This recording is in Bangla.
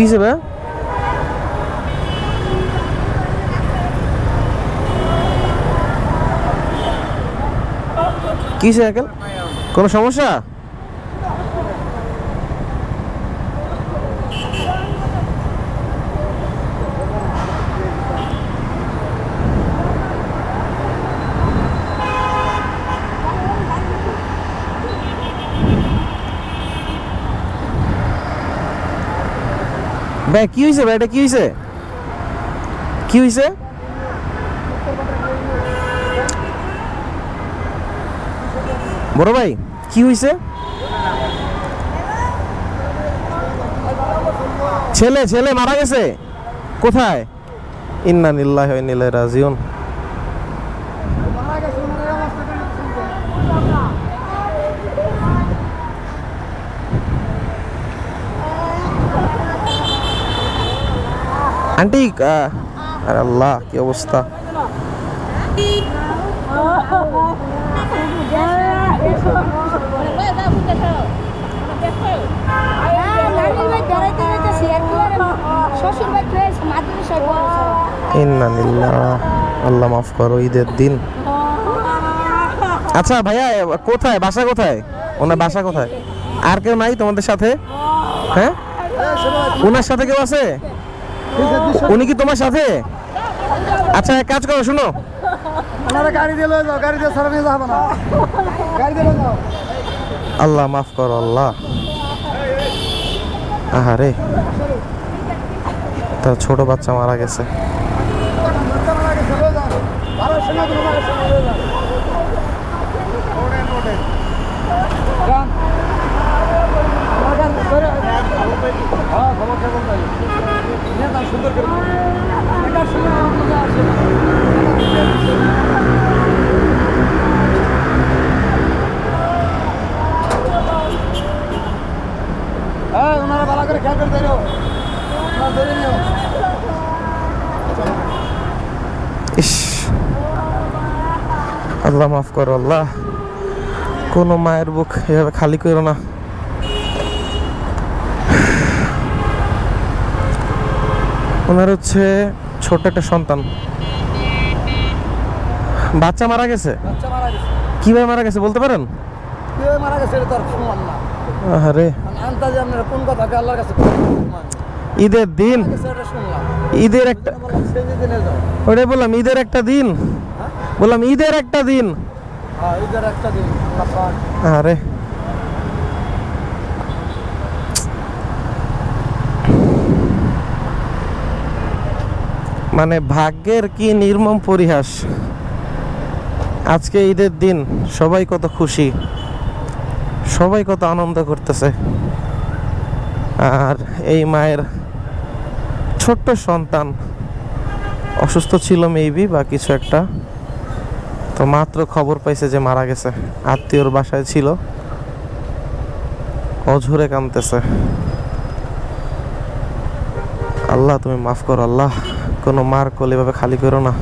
কি হিসেবে? কিসে আঙ্কেল? কোনো সমস্যা? ভাই, কি হয়েছে ভাই? এটা কি হয়েছে কি হয়েছে বড় ভাই, কি হয়েছে ছেলে ছেলে মারা গেছে। কোথায়? ইন্না নিল্লাহ নিলে রাজিউন। আন্টি আরে আল্লাহ, কি অবস্থা? আল্লাহ মাফ করো, ঈদের দিন। আচ্ছা ভাইয়া কোথায়? বাসা কোথায়? ওনার বাসা কোথায়? আর কেউ নাই তোমাদের সাথে? হ্যাঁ? ওনার সাথে কেউ আছে? উনি কি তোমার সাথে? আচ্ছা এক কাজ করো শুনো। গাড়ি দিয়ে যাও গাড়ি দিয়ে সারা নিয়ে যাব না। গাড়ি দিয়ে যাও। আল্লাহ মাফ করো আল্লাহ। আহারে। তার ছোট বাচ্চা মারা গেছে বাচ্চা মারা গেছে লয়ে যাও ভালো শোনা কোনো মারা শোনা লয়ে যাও যান। আমার গান ধরে হ্যাঁ খবর কেমন তাই নিয়ে যান সুন্দর করে এটা শুনে আমার মজা আসে হ্যাঁ ওনারা ভালো করে খেয়াল করে ধরো ওনারা ধরে নিও ইস। আল্লাহ মাফ করো আল্লাহ। কোনো মায়ের বুক এভাবে খালি করো না। ওনার হচ্ছে ছোট একটা সন্তান। বাচ্চা মারা গেছে? বাচ্চা মারা গেছে। কীভাবে মারা গেছে বলতে পারেন? মারা গেছে এটা তো না। আরে আন্তাজে আপনারা কোন কথা আল্লাহর কাছে ঈদের দিন। ঈদের একটা ওটাই বললাম ঈদের একটা দিন। বললাম ঈদের একটা দিন। হ্যাঁ ঈদের একটা দিন। আরে মানে ভাগ্যের কি নির্মম পরিহাস? আজকে ঈদের দিন সবাই কত খুশি, সবাই কত আনন্দ করতেছে। আর এই মায়ের ছোট্ট সন্তান, অসুস্থ ছিল মেবি বা কিছু একটা, তো মাত্র খবর পাইছে যে মারা গেছে। আত্মীয়র বাসায় ছিল, অঝরে কাঁদতেছে। আল্লাহ তুমি মাফ করো, আল্লাহ। কোনো মার কোল এভাবে খালি করো না।